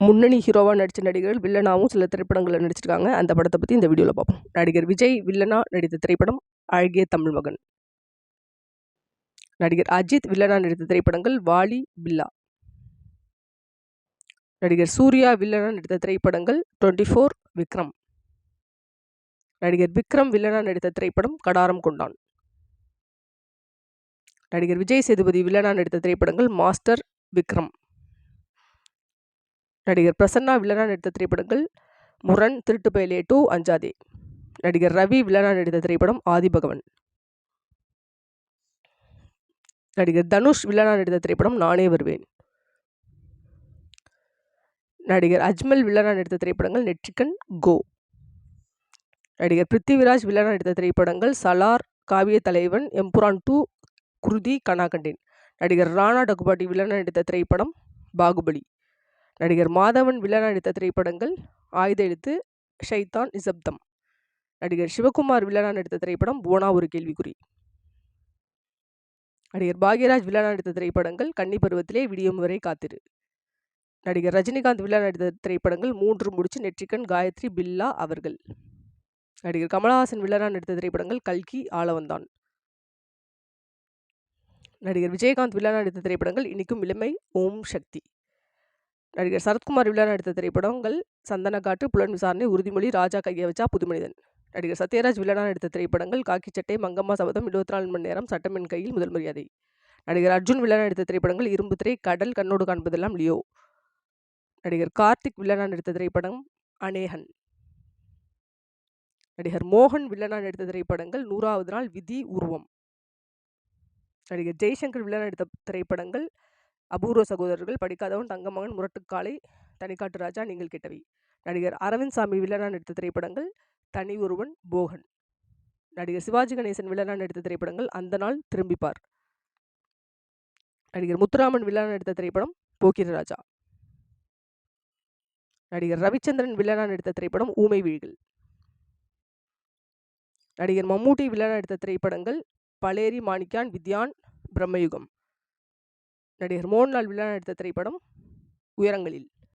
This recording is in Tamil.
முன்னணி ஹீரோவாக நடித்த நடிகர்கள் வில்லனாவும் சில திரைப்படங்களில் நடிச்சிருக்காங்க. அந்த படத்தை பற்றி இந்த வீடியோவில் பார்ப்போம். நடிகர் விஜய் வில்லனா நடித்த திரைப்படம் அழகிய தமிழ் மகன். நடிகர் அஜித் வில்லனா நடித்த திரைப்படங்கள் வாலி பில்லா. நடிகர் சூர்யா வில்லனா நடித்த திரைப்படங்கள் டுவெண்ட்டி ஃபோர் விக்ரம். நடிகர் விக்ரம் வில்லனா நடித்த திரைப்படம் கடாரம் கொண்டான். நடிகர் விஜய் சேதுபதி வில்லனா நடித்த திரைப்படங்கள் மாஸ்டர் விக்ரம். நடிகர் பிரசன்னா வில்லனா நடித்த திரைப்படங்கள் முரண் திருட்டு பயலே டூ அஞ்சாதே. நடிகர் ரவி வில்லனா நடித்த திரைப்படம் ஆதிபகவன். நடிகர் தனுஷ் வில்லனா நடித்த திரைப்படம் நானே வருவேன். நடிகர் அஜ்மல் வில்லனா நடித்த திரைப்படங்கள் நெற்றிக்கன் கோ. நடிகர் பிருத்திவிராஜ் வில்லனா நடித்த திரைப்படங்கள் சலார் காவிய தலைவன் எம்புரான் டூ குருதி கனாகண்டேன் நடிகர் ராணா டகுபாட்டி வில்லனா நடித்த திரைப்படம் பாகுபலி. நடிகர் மாதவன் வில்லனா நடித்த திரைப்படங்கள் ஆயுத எழுத்து ஷைத்தான் நிசப்தம் நடிகர் சிவகுமார் வில்லனா நடித்த திரைப்படம் போனா ஒரு கேள்விக்குறி. நடிகர் பாக்யராஜ் வில்லனா நடித்த திரைப்படங்கள் கன்னி பருவத்திலே விடியும் வரை காத்திரு. நடிகர் ரஜினிகாந்த் வில்லனா நடித்த திரைப்படங்கள் மூன்று முடிச்சு நெற்றிக்கன் காயத்ரி பில்லா அவர்கள். நடிகர் கமலஹாசன் வில்லனா நடித்த திரைப்படங்கள் கல்கி ஆளவந்தான். நடிகர் விஜயகாந்த் வில்லனா நடித்த திரைப்படங்கள் இனிக்கும் இளமை ஓம் சக்தி. நடிகர் சரத்குமார் விழா நடித்த திரைப்படங்கள் சந்தனக்காட்டு புலன் விசாரணை உறுதிமொழி ராஜா கையை வச்சா புதுமனிதன். நடிகர் சத்யராஜ் வில்லனா நடித்த திரைப்படங்கள் காக்கி சட்டை மங்கம்மா சபதம் இருபத்தி நாலு மணி நேரம் சட்டமின் கையில் முதல் மரியாதை. நடிகர் அர்ஜுன் வில்லனா நடித்த திரைப்படங்கள் இரும்பு திரை கடல் கண்ணோடு காண்பதெல்லாம் லியோ. நடிகர் கார்த்திக் வில்லனா நடித்த திரைப்படம் அநேகன். நடிகர் மோகன் வில்லனா நடித்த திரைப்படங்கள் நூறாவது நாள் விதி உருவம். நடிகர் ஜெய்சங்கர் வில்லனா நடித்த திரைப்படங்கள் அபூர்வ சகோதரர்கள் படிக்காதவன் தங்கமகன் முரட்டுக்காலை தனிக்காட்டு ராஜா நீங்கள் கேட்டவை. நடிகர் அரவிந்த் சாமி வில்லனா நடித்த திரைப்படங்கள் தனி ஒருவன் போகன். நடிகர் சிவாஜி கணேசன் வில்லனா நடித்த திரைப்படங்கள் அந்த நாள் திரும்பிப்பார். நடிகர் முத்துராமன் வில்லனா நடித்த திரைப்படம் போக்கிர ராஜா. நடிகர் ரவிச்சந்திரன் வில்லனா நடித்த திரைப்படம் ஊமை வீழ்கள். நடிகர் மம்மூட்டி வில்லனா நடித்த திரைப்படங்கள் பலேரி மாணிக்கான் வித்யான் பிரம்மயுகம். நடிகர் மோகன்லால் விழா எடுத்த திரைப்படம் உயரங்களில்.